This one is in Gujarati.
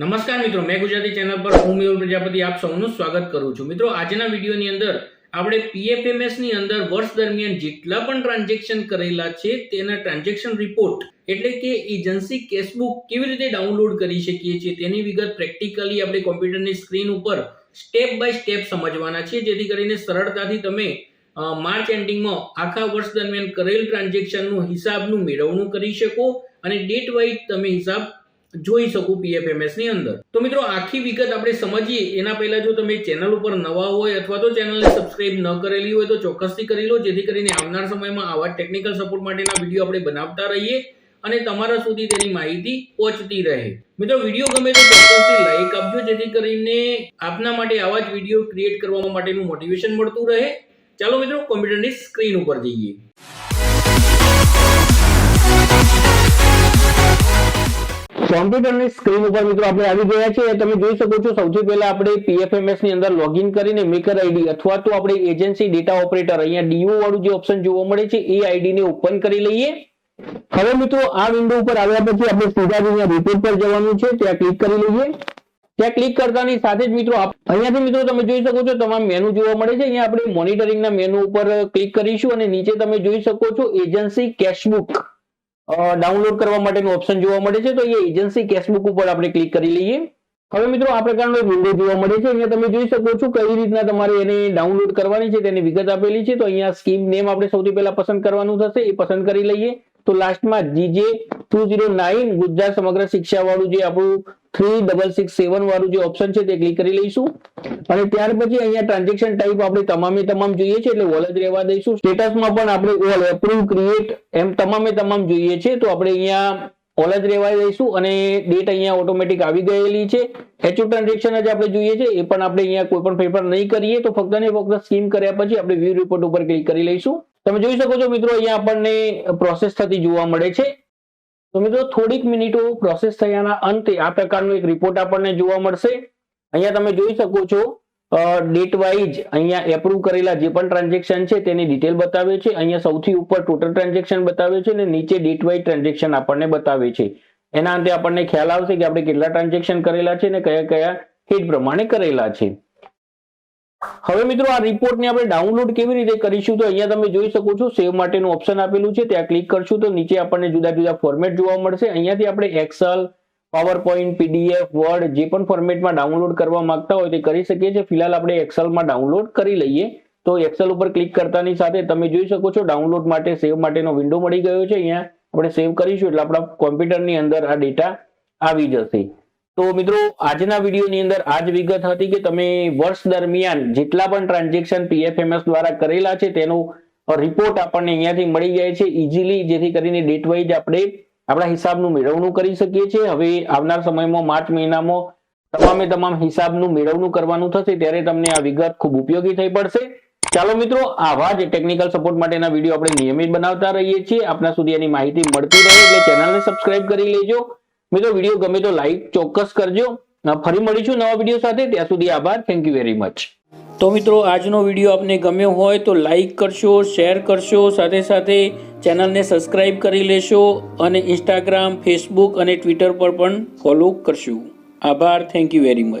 નમસ્કાર મિત્રો, મેં ગુજરાતી ચેનલ પર હું મેહુલ પ્રજાપતિ આપ સૌનું સ્વાગત કરું છું. મિત્રો, આજના વિડીયોની અંદર આપણે પીએફએમએસની અંદર વર્ષ દરમિયાન જેટલા પણ ટ્રાન્ઝેક્શન કરેલા છે, તેના ટ્રાન્ઝેક્શન રિપોર્ટ એટલે કે એજન્સી કેશબુક કેવી રીતે ડાઉનલોડ કરી શકીએ છીએ, તેની વિગત પ્રેક્ટિકલી આપણે કોમ્પ્યુટરની સ્ક્રીન ઉપર સ્ટેપ બાય સ્ટેપ સમજવાના છે. જેથી કરીને સરળતાથી તમે માર્ચ એન્ડિંગમાં આખા વર્ષ દરમિયાન કરેલ ટ્રાન્ઝેક્શનનું હિસાબનું મેળવણું કરી શકો અને ડેટ વાઇઝ તમે હિસાબ જોઈ શકું પીએફએમએસની અંદર. તો મિત્રો, આખી વિગત આપણે સમજીએ. એના પહેલા જો તમે ચેનલ ઉપર નવા હોય અથવા તો ચેનલને સબસ્ક્રાઇબ ન કરેલી હોય તો ચોક્કસથી કરી લો. જેથી કરીને આવનાર સમયમાં આવા ટેકનિકલ સપોર્ટ માટેના વીડિયો આપણે બનાવતા રહીએ અને તમારા સુધી તેની માહિતી પહોંચતી રહે. મિત્રો વીડિયો ગમે તો ચોક્કસથી લાઈક આપજો. જેથી કરીને આપના માટે આવા જ વીડિયો ક્રિએટ કરવા માટેનું મોટિવેશન મળતું રહે. ચાલો મિત્રો કોમ્પ્યુટરની સ્ક્રીન ઉપર જઈએ. કોમ્પ્યુટરની સ્ક્રીન ઉપર મિત્રો આપણે આવી ગયા છે તમે જોઈ શકો છો, સૌથી પહેલા આપણે પીએફએમએસની અંદર લોગિન કરીને મેકર આઈડી અથવા તો આપણે એજન્સી ડેટા ઓપરેટર અહીંયા ડીઓ વાળું જે ઓપ્શન જોવા મળે છે, એ આઈડી ને ઓપન કરી લઈએ. હવે મિત્રો આ વિન્ડો ઉપર આવ્યા પછી આપણે સીધા અહીંયા રિપોર્ટ પર જવાનું છે. ત્યાં ક્લિક કરી લઈએ. ત્યાં ક્લિક કરતાની સાથે જ મિત્રો અહીંયાથી મિત્રો તમે જોઈ શકો છો, તમામ મેનુ જોવા મળે છે. અહીંયા આપણે મોનિટરિંગના મેનુ ઉપર ક્લિક કરીશું અને નીચે તમે જોઈ શકો છો એજન્સી કેશબુક ડાઉનલોડ કરવા માટેનું ઓપ્શન જોવા મળે છે, તો એ એજન્સી કેશબુક ઉપર આપણે ક્લિક કરી લઈએ. હવે મિત્રો, આ પ્રકારનો વિન્ડો જોવા મળે છે. અહીંયા તમે જોઈ શકો છો કઈ રીતના તમારે એને ડાઉનલોડ કરવાની છે, તેની વિગત આપેલી છે. તો અહીંયા સ્કીમ નેમ આપણે સૌથી પહેલા પસંદ કરવાનું થશે, એ પસંદ કરી લઈએ. તો લાસ્ટમાં GJ two zero nine Gujarat Samagra Shiksha જે આપણું થ્રી ડબલ સિક્સ સેવન વાળું જે ઓપ્શન છે તે ક્લિક કરી લઈશું. અને ત્યાર પછી અહીંયા ટ્રાન્ઝેક્શન ટાઈપ આપણે તમામે તમામ જોઈએ છે, એટલે ઓલ રહેવા દઈશું. સ્ટેટસમાં પણ આપણે ઓલ એપ્રુવ ક્રિએટ એમ તમામે તમામ જોઈએ છે, તો આપણે અહીંયા ઓલ જ રહેવા દઈશું. અને ડેટ અહીંયા ઓટોમેટિક આવી ગયેલી છે. એચયુ ટ્રાન્ઝેક્શન જ આપણે જોઈએ છે, એ પણ આપણે અહીંયા કોઈ પણ ફેરફાર નહીં કરીએ, તો ફક્ત ને ફક્ત સ્કીમ કર્યા પછી આપણે વ્યૂ રિપોર્ટ ઉપર ક્લિક કરી લઈશું. તમે જોઈ શકો છો મિત્રો, અહીંયા આપણને પ્રોસેસ થતી જોવા મળે છે. તો મિત્રો, થોડીક મિનિટો પ્રોસેસ થયાના અંતે આ પ્રકારનો એક રિપોર્ટ આપણને જોવા મળશે. અહીંયા તમે જોઈ શકો છો ડેટ વાઇઝ અહીંયા એપ્રુવ કરેલા જે પણ ટ્રાન્ઝેક્શન છે તેની ડિટેલ બતાવે છે. અહીંયા સૌથી ઉપર ટોટલ ટ્રાન્ઝેક્શન બતાવે છે અને નીચે ડેટ વાઇઝ ટ્રાન્ઝેક્શન આપણને બતાવે છે. એના અંતે આપણને ખ્યાલ આવશે કે આપણે કેટલા ટ્રાન્ઝેક્શન કરેલા છે અને કયા કયા હેડ પ્રમાણે કરેલા છે. હવે મિત્રો, આ રિપોર્ટને આપણે ડાઉનલોડ કેવી રીતે કરીશું તો અહીંયા તમે જોઈ શકો છો સેવ માટેનું ઓપ્શન આપેલું છે. ત્યાં ક્લિક કરશું તો નીચે આપણને જુદા જુદા ફોર્મેટ જોવા મળશે. અહીંયાથી આપણે એક્સલ પાવરપોઈન્ટ પીડીએફ વર્ડ જે પણ ફોર્મેટમાં ડાઉનલોડ કરવા માંગતા હોય તે કરી શકીએ છીએ. ફિલહાલ આપણે એક્સલમાં ડાઉનલોડ કરી લઈએ. તો એક્સેલ ઉપર ક્લિક કરતાની સાથે તમે જોઈ શકો છો ડાઉનલોડ માટે સેવ માટેનો વિન્ડો મળી ગયો છે. અહીંયા આપણે સેવ કરીશું એટલે આપણા કોમ્પ્યુટરની અંદર આ ડેટા આવી જશે. તો મિત્રો, આજના વિડીયોની અંદર આજ વિગત હતી કે તમે વર્ષ દરમિયાન જેટલા પણ ટ્રાન્ઝેક્શન પીએફએમએસ દ્વારા કરેલા છે, તેનો રિપોર્ટ આપણને અહીંયાથી મળી જાય છે. ઇઝીલી જેથી કરીને ડેટ વાઇઝ આપણે આપણા હિસાબનું મેળવણું કરી શકીએ છીએ. હવે આવનાર સમયમાં, માર્ચ મહિનામાં તમામે તમામ હિસાબનું મેળવણું કરવાનું થશે, ત્યારે તમને આ વિગત ખૂબ ઉપયોગી થઈ પડશે. ચાલો મિત્રો, આવા જ ટેકનિકલ સપોર્ટ માટેના વીડિયો આપણે નિયમિત બનાવતા રહીએ છીએ. આપના સુધી એની માહિતી મળતી રહે એટલે ચેનલને સબસ્ક્રાઇબ કરી લેજો. મિત્રો વીડિયો ગમે તો લાઈક ચોક્કસ કરજો. ફરી મળીશું નવા વીડિયો સાથે. ત્યાં સુધી આભાર. થેન્ક યુ વેરી મચ તો મિત્રો, આજનો વીડિયો આપને ગમ્યો હોય તો લાઈક કરશો શેર કરશો, સાથે સાથે ચેનલને સબસ્ક્રાઇબ કરી લેશો અને ઇન્સ્ટાગ્રામ ફેસબુક અને ટ્વિટર પર પણ ફોલો કરશો. આભાર. Thank you very much